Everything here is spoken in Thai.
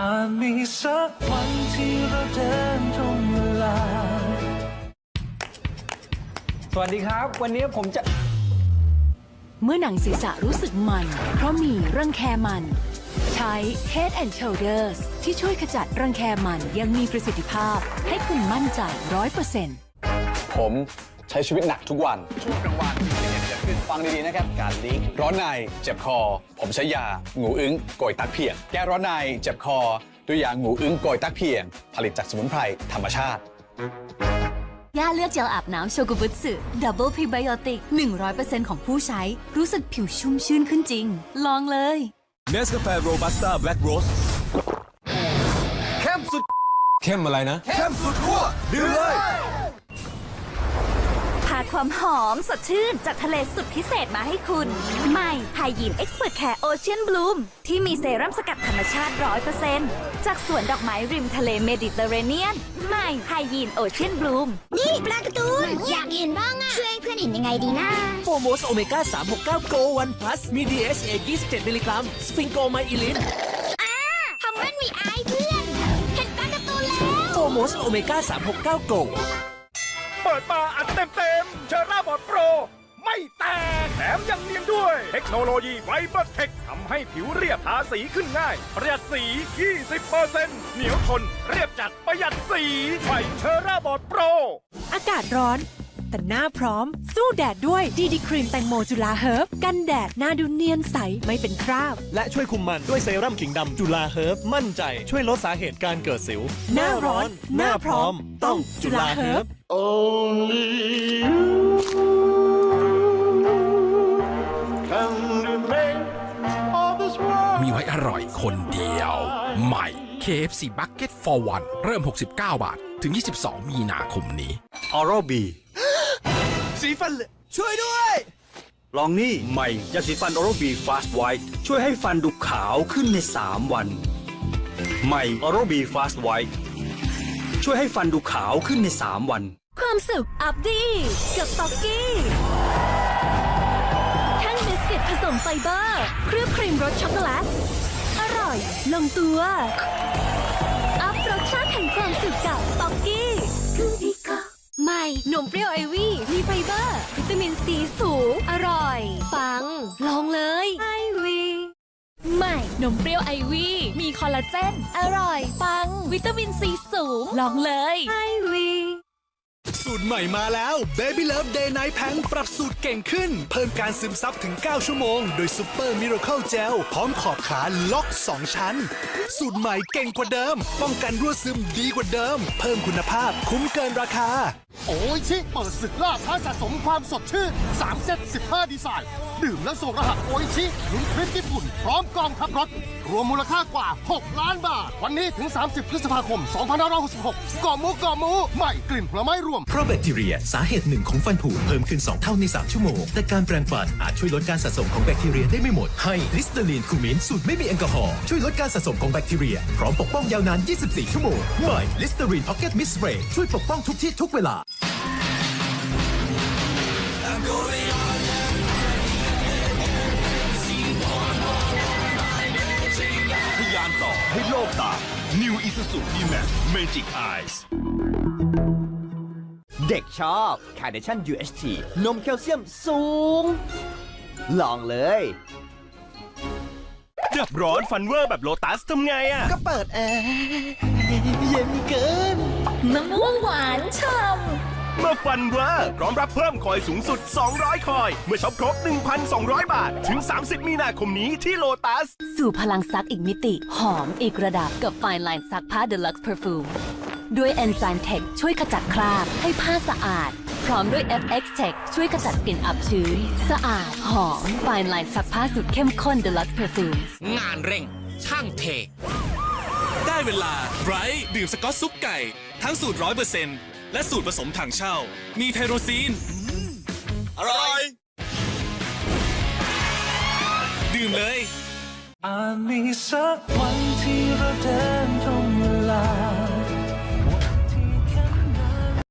อาจมีสักวันที่เราเดินตรงเวลา สวัสดีครับ วันนี้ผมจะ เมื่อหนังศีรษะรู้สึกมัน เพราะมีรังแคมัน ใช้ Head and Shoulders ที่ช่วยขจัดรังแคมันอยังมีประสิทธิภาพ ให้คุณมั่นใจร้อยเปอร์เซ็นต์ผมใช้ชีวิตหนักทุกวันช่วงกลางวัน มีเหตุเกิดขึ้นฟังดีๆนะครับ การลิงก์ร้อนในเจ็บคอ ผมใช้ยางูอึ้งโกยตักเพียง แก้ร้อนในเจ็บคอ ด้วยยางูอึ้งโกยตักเพียง ผลิตจากสมุนไพรธรรมชาติ ย่าเลือกเจลอาบน้ำโชกุบุตสึดับเบิลพรีไบโอติก 100%ของผู้ใช้รู้สึกผิวชุ่มชื่นขึ้นจริง ลองเลยเนสกาแฟโรบัสต้าแบล็กโรสเข้มสุดเข้มอะไรนะเข้มสุดขั้วดื่มเลยพา ความหอมสดชื่น จากทะเลสุดพิเศษมาให้คุณ ใหม่ไฮยีนเอ็กซ์เพรสแคร์โอเชียนบลูมที่มีเซรั่มสกัดธรรมชาติ100%จากสวนดอกไม้ริมทะเลเมดิเตอร์เรเนียน ใหม่ไฮยีนโอเชียนบลูมนี่ปลาการ์ตูนอยากเห็นบ้างอะช่วยให้เพื่อนเห็นยังไงดีนะโฟโมสโอเมก้า369 Go 1 Plus มี DHA 27มิลลิกรัมสฟิงโกไมอิลินทำมันมีอายเพื่อน เห็นปลาการ์ตูนแล้วโฟโมสโอเมก้า369 Go เปิดมาอัดเต็มเต็มเชอร่าบอดโปร ไม่แตกแถมยังเนียนด้วย เทคโนโลยีไฟเบอร์เทคทำให้ผิวเรียบทาสีขึ้นง่าย ประหยัดสี 20%เหนียวทน เรียบจัดประหยัดสีไฟเชอร่าบอดโปร อากาศร้อน แต่หน้าพร้อม สู้แดดด้วยดีดีครีมแตงโมจุฬาเฮิร์บกันแดดหน้าดูเนียนใสไม่เป็นคราบ และช่วยคุมมันด้วยเซรั่มขิงดำจุฬาเฮิร์บมั่นใจช่วยลดสาเหตุการเกิดสิว หน้าร้อน หน้าพร้อม ต้องจุฬาเฮิร์บมีไว้อร่อยคนเดียว ใหม่ KFC Bucket for One เริ่ม 69 บาท ถึง 22 มีนาคมนี้ ออโรบีสีฟันช่วยด้วย ลองนี่ใหม่ยาสีฟันออโรบีฟาสต์ไวท์ช่วยให้ฟันดูขาวขึ้นใน 3 วัน ใหม่ออโรบีฟาสต์ไวท์ช่วยให้ฟันดูขาวขึ้นใน 3 วัน ความสุขอัพดี กับต็อกกี้แท่งบิสกิตผสมไฟเบอร์เคลือบครีมรสช็อกโกแลตอร่อย ลงตัว อัพรสชาติแห่งความสุขกับต็อกกี้ใหม่ นมเปรี้ยวไอวี่มีไฟเบอร์ วิตามินซีสูง อร่อย ฟัง ลองเลยไอวีใหม่ นมเปรี้ยวไอวี่มีคอลลาเจน อร่อย ฟัง วิตามินซีสูง ลองเลยไอวี สูตรใหม่มาแล้ว Baby Love Day Night Pant ปรับสูตรเก่งขึ้น เพิ่มการซึมซับถึง 9 ชั่วโมง โดย Super Miracle Gel พร้อมขอบขาล็อก 2 ชั้น สูตรใหม่เก่งกว่าเดิม ป้องกันรั่วซึมดีกว่าเดิม เพิ่มคุณภาพคุ้มเกินราคา โอ้ยชิเปิดศึกล่าท้าสะสมความสดชื่น3เซต15 ดีไซน์ ดื่มแล้วส่งรหัสโออิชิลุ้นทริปญี่ปุ่น พร้อมกองขับรถ รวมมูลค่ากว่า 6 ล้านบาท วันนี้ถึง 30 พฤษภาคม 2566ก่อมูก่อมูใหม่กลิ่นผลไม้รวมเพราะแบคทีเรียสาเหตุหนึ่งของฟันผุเพิ่มขึ้น 2 เท่าใน 3 ชั่วโมง แต่การแปรงฟันอาจช่วยลดการสะสมของแบคทีเรียได้ไม่หมด ให้ลิสเตอรีนคูมินสูตรไม่มีแอลกอฮอล์ช่วยลดการสะสมของแบคทีเรีย พร้อมปกป้องยาวนาน 24 ชั่วโมงใหม่ลิสเตอรีนพ็อกเก็ตมิสเ a y ช่วยปกป้องทุกที่ทุกเวลาทยานต่อให้โลกตา New Isuzu D-Max Magic Eyes เด็กชอบ Carnation UHT นมแคลเซียมสูง ลองเลย ดับร้อนฟันเวอร์แบบโลตัสทำไงอะก็เปิดแอร์เย็นเกิน มะม่วงหวานฉ่ำเมื่อฟันเวอร์พร้อมรับเพิ่มคอยสูงสุด 200 คอย เมื่อช็อปครบ 1,200 บาท ถึง 30 มีนาคมนี้ที่โลตัสสู่พลังซักอีกมิติ หอมอีกระดับกับ Fine Line ซักผ้า Deluxe Perfume ด้วย Enzyme Tech ช่วยขจัดคราบให้ผ้าสะอาด พร้อมด้วย FX Tech ช่วยขจัดกลิ่นอับชื้น สะอาด หอม Fine Line ซักผ้าสุดเข้มข้น Deluxe Perfume งานเร่ง ช่างเท ได้เวลาไบรท์ดื่มสกอตซุปไก่ ทั้งสูตร100%และสูตรผสมถังเช่า มีไทโรซีน อร่อย ดื่มเลย อาจมีสักวันที่เราเดินตรงเวลา